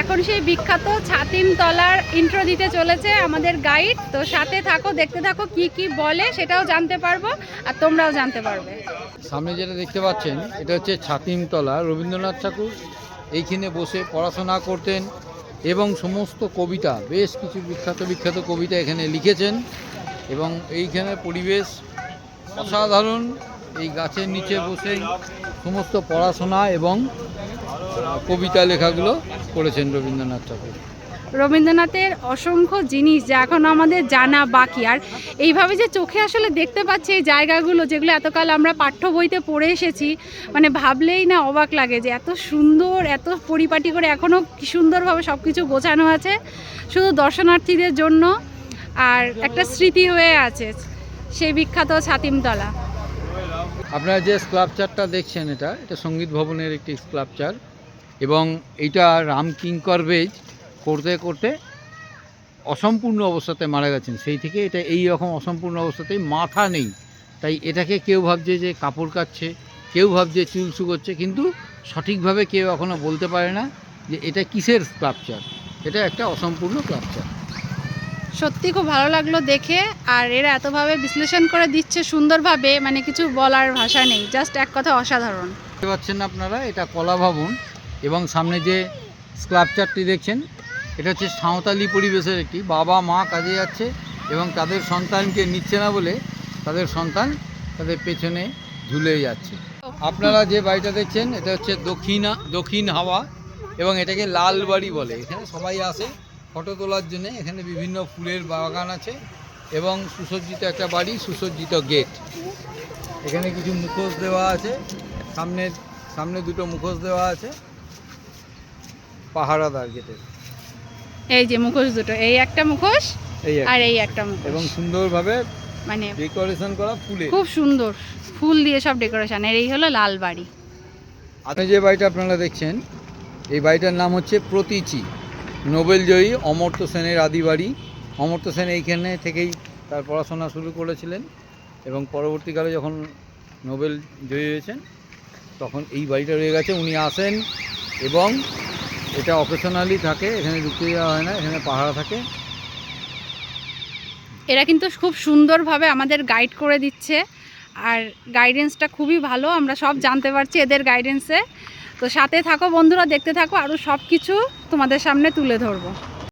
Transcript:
এখন সেই বিখ্যাত ছাতিম তলার ইন্ট্রো দিতে চলেছে আমাদের গাইড তো সাথে থাকো, দেখতে থাকো কি কি বলে, সেটাও জানতে পারব আর তোমরাও জানতে পারবে। সামনে যেটা দেখতে পাচ্ছেন, এটা হচ্ছে ছাতিমতলা। রবীন্দ্রনাথ ঠাকুর এইখানে বসে পড়াশোনা করতেন এবং সমস্ত কবিতা, বেশ কিছু বিখ্যাত বিখ্যাত কবিতা এখানে লিখেছেন এবং এইখানে পরিবেশ অসাধারণ। এই গাছের নিচে বসেই সমস্ত পড়াশোনা এবং কবিতা লেখাগুলো করেছেন রবীন্দ্রনাথ ঠাকুর। রবীন্দ্রনাথের অসংখ্য জিনিস যা এখন আমাদের জানা বাকি। আর এইভাবে যে চোখে আসলে দেখতে পাচ্ছি এই জায়গাগুলো যেগুলো এতকাল আমরা পাঠ্য বইতে পড়ে এসেছি মানে ভাবলেই না অবাক লাগে যে এত সুন্দর এত পরিপাটি করে এখনও কি সুন্দরভাবে সব কিছু গোছানো আছে শুধু দর্শনার্থীদের জন্য। আর একটা স্মৃতি হয়ে আছে সেই বিখ্যাত ছাতিমতলা। আপনারা যে স্ক্লাপচারটা দেখছেন এটা এটা সংগীত ভবনের একটি স্ক্লাপচার। এবং এইটা রাম কিঙ্কর বেজ করতে করতে অসম্পূর্ণ অবস্থাতে মারা গেছেন। সেই থেকে এটা এই রকম অসম্পূর্ণ অবস্থাতেই মাথা নেই। তাই এটাকে কেউ ভাবছে যে কাপড় কাচ্ছে কেউ ভাবছে চুল শুকোচ্ছে কিন্তু সঠিকভাবে কেউ এখনও বলতে পারে না যে এটা কিসের ক্লাপচার এটা একটা অসম্পূর্ণ ক্লাপচার সত্যি খুব ভালো লাগল দেখে আর এরা এতভাবে বিশ্লেষণ করে দিচ্ছে সুন্দরভাবে মানে কিছু বলার ভাষা নেই জাস্ট এক কথা অসাধারণ। দেখতে পাচ্ছেন আপনারা এটা কলা ভবন এবং সামনে যে স্ক্লাপচারটি দেখছেন, এটা হচ্ছে সাঁওতালি পরিবেশের একটি। বাবা, মা কাজে যাচ্ছে এবং তাদের সন্তানকে নিচ্ছে না বলে তাদের সন্তান তাদের পেছনে ঝুলে যাচ্ছে। আপনারা যে বাড়িটা দেখছেন, এটা হচ্ছে দক্ষিণা, দক্ষিণ হাওয়া এবং এটাকে লাল বাড়ি বলে। এখানে সবাই আসে ফটো তোলার জন্য। এখানে বিভিন্ন ফুলের বাগান আছে এবং সুসজ্জিত একটা বাড়ি, সুসজ্জিত গেট। এখানে কিছু মুখোশ দেওয়া আছে। সামনের, সামনে দুটো মুখোশ দেওয়া আছে। পাহারাদার গেটের। এই যে মুখোশ দুটো এই একটা মুখোশ আর এই একটা মুখোশ। এবং সুন্দরভাবে মানে ডেকোরেশন করা ফুলে। খুব সুন্দর ফুল দিয়ে সব ডেকোরেশন। এর এই হলো লাল বাড়ি। আপনি যে বাড়িটা আপনারা দেখছেন এই বাড়িটার নাম হচ্ছে প্রতীচি। নোবেলজয়ী অমর্ত্য সেনের আদি বাড়ি। অমর্ত্য সেন এইখানে থেকেই তার পড়াশোনা শুরু করেছিলেন এবং পরবর্তীকালে যখন নোবেল জয়ী হয়েছেন তখন এই বাড়িটা রয়ে গেছে। উনি আসেন এবং এটা অকেশনালি থাকে, এখানে ঢুকতে যাওয়া হয় না, এখানে পাহারা থাকে। এরা কিন্তু খুব সুন্দরভাবে আমাদের গাইড করে দিচ্ছে, আর গাইডেন্সটা খুবই ভালো, আমরা সব জানতে পারছি এদের গাইডেন্সে তো সাথে থাকো বন্ধুরা, দেখতে থাকো আরও সব কিছু তোমাদের সামনে তুলে ধরবো।